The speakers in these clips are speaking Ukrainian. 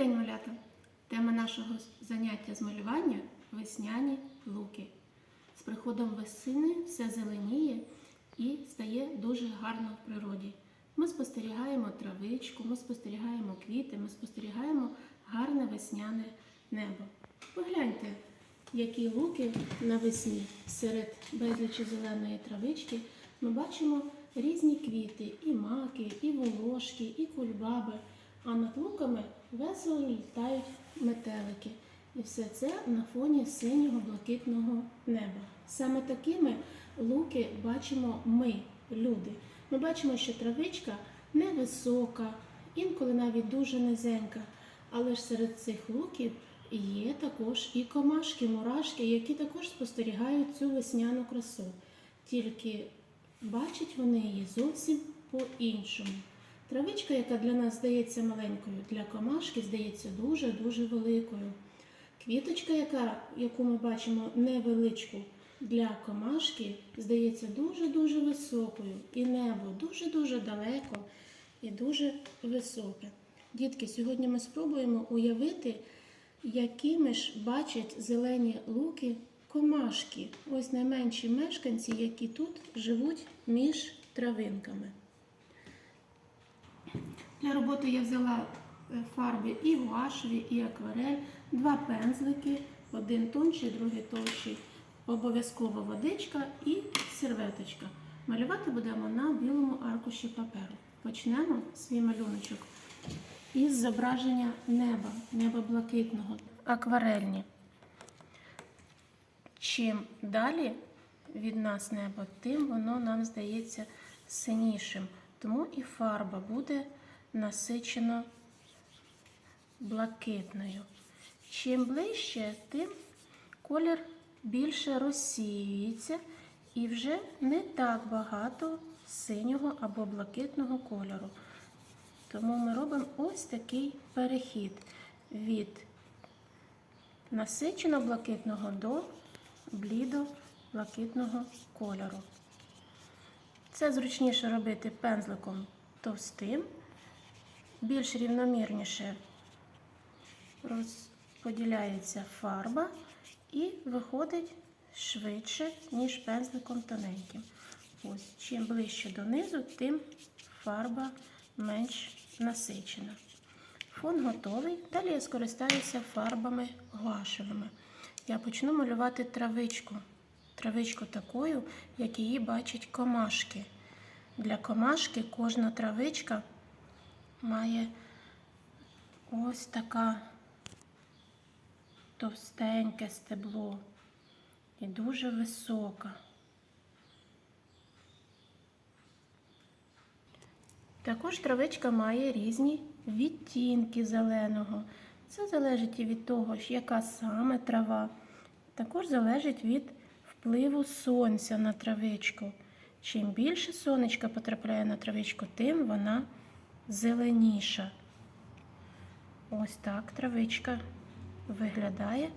день, малята! Тема нашого заняття з малювання весняні луки. З приходом весни все зеленіє і стає дуже гарно в природі. Ми спостерігаємо травичку, ми спостерігаємо квіти, ми спостерігаємо гарне весняне небо. Погляньте, які луки навесні серед безлічі зеленої травички ми бачимо різні квіти, і маки, і волошки, і кульбаби. А над луками весело літають метелики. І все це на фоні синього блакитного неба. Саме такими луки бачимо ми, люди. Ми бачимо, що травичка невисока, інколи навіть дуже низенька. Але ж серед цих луків є також і комашки, мурашки, які також спостерігають цю весняну красу. Тільки бачать вони її зовсім по-іншому. Травичка, яка для нас здається маленькою, для комашки здається дуже-дуже великою. Квіточка, яка, яку ми бачимо невеличку, для комашки здається дуже-дуже високою. І небо дуже-дуже далеко і дуже високе. Дітки, сьогодні ми спробуємо уявити, якими ж бачать зелені луки комашки. Ось найменші мешканці, які тут живуть між травинками. Для роботи я взяла е, фарби і гуашеві, і акварель, два пензлики, один тонший, другий товщий, обов'язково водичка і серветочка. Малювати будемо на білому аркуші паперу. Почнемо свій малюночок із зображення неба, неба блакитного, акварельні. Чим далі від нас небо, тим воно нам здається синішим. Тому і фарба буде насичено блакитною. Чим ближче, тим колір більше розсіюється і вже не так багато синього або блакитного кольору. Тому ми робимо ось такий перехід від насичено блакитного до блідо блакитного кольору. Це зручніше робити пензликом товстим, більш рівномірніше розподіляється фарба і виходить швидше, ніж пензликом тоненьким. Ось, чим ближче донизу, тим фарба менш насичена. Фон готовий. Далі я скористаюся фарбами гуашевими. Я почну малювати травичку. Травичку такою, як її бачать комашки. Для комашки кожна травичка має ось така товстеньке стебло і дуже висока. Також травичка має різні відтінки зеленого. Це залежить і від того, яка саме трава. Також залежить від впливу сонця на травичку. Чим більше сонечка потрапляє на травичку, тим вона зеленіша. Ось так травичка виглядає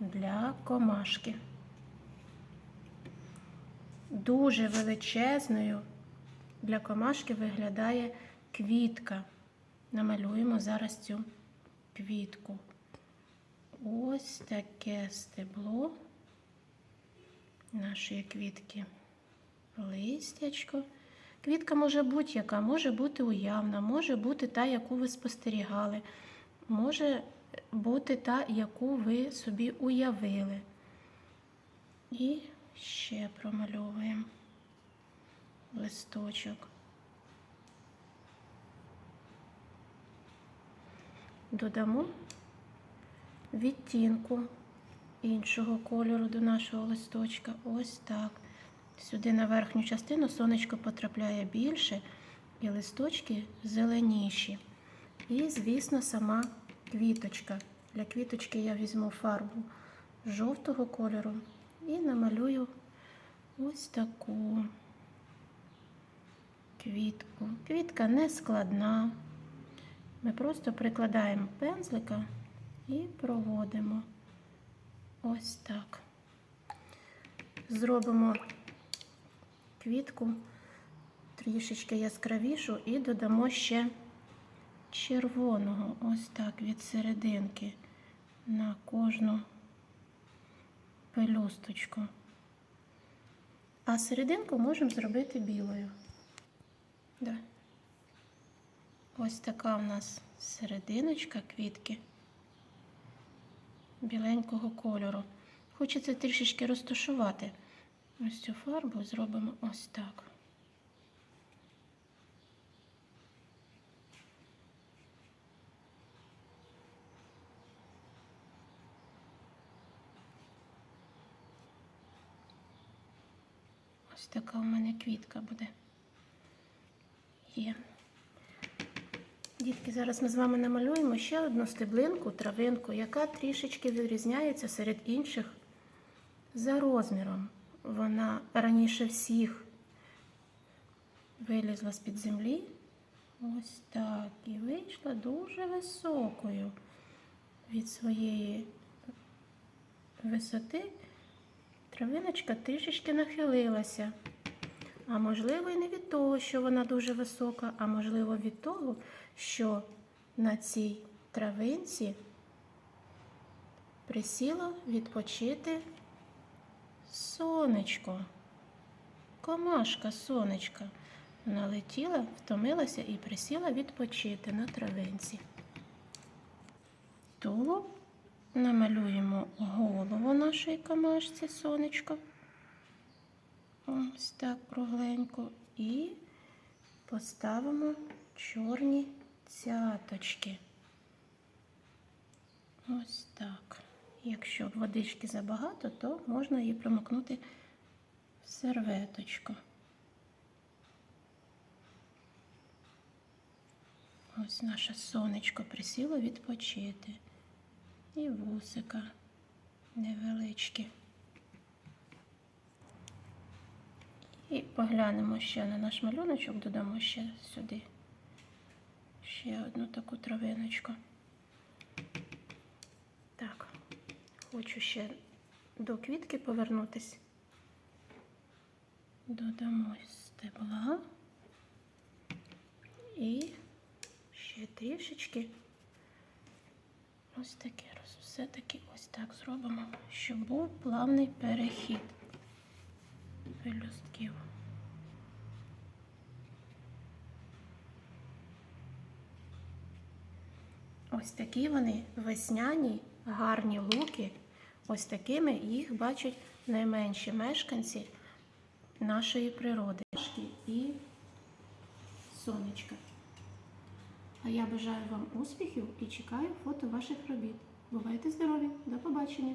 для комашки. Дуже величезною для комашки виглядає квітка. Намалюємо зараз цю квітку. Ось таке стебло нашої квітки. Листячко. Квітка може будь-яка, може бути уявна, може бути та, яку ви спостерігали, може бути та, яку ви собі уявили. І ще промальовуємо листочок. Додамо відтінку іншого кольору до нашого листочка. Ось так. Сюди на верхню частину сонечко потрапляє більше, і листочки зеленіші. І, звісно, сама квіточка. Для квіточки я візьму фарбу жовтого кольору і намалюю ось таку квітку. Квітка не складна. Ми просто прикладаємо пензлика і проводимо ось так. Зробимо квітку трішечки яскравішу і додамо ще червоного, ось так від серединки на кожну пелюсточку. А серединку можемо зробити білою. Да. Ось така у нас серединочка квітки біленького кольору. Хочеться трішечки розташувати. Ось цю фарбу зробимо ось так. Ось така у мене квітка буде. Є. Дітки, зараз ми з вами намалюємо ще одну стеблинку, травинку, яка трішечки відрізняється серед інших за розміром. Вона раніше всіх вилізла з-під землі. Ось так. І вийшла дуже високою від своєї висоти. Травиночка трішечки нахилилася. А можливо, і не від того, що вона дуже висока, а можливо від того, що на цій травинці присіло відпочити сонечко. Комашка сонечка. Вона летіла, втомилася і присіла відпочити на травинці. Тулуб намалюємо голову нашої камашці сонечко. Ось так кругленько. І поставимо чорні цяточки. Ось так. Якщо водички забагато, то можна її промокнути в серветочку. Ось наше сонечко присіло відпочити. І вусика невеличкі. І поглянемо ще на наш малюночок, додамо ще сюди ще одну таку травиночку. Так, хочу ще до квітки повернутись. Додамо стебла і ще трішечки ось таке все-таки ось так зробимо, щоб був плавний перехід пелюстків. Ось такі вони весняні, гарні луки. Ось такими їх бачать найменші мешканці нашої природи. І сонечка. А я бажаю вам успіхів і чекаю фото ваших робіт. Бувайте здорові! До побачення!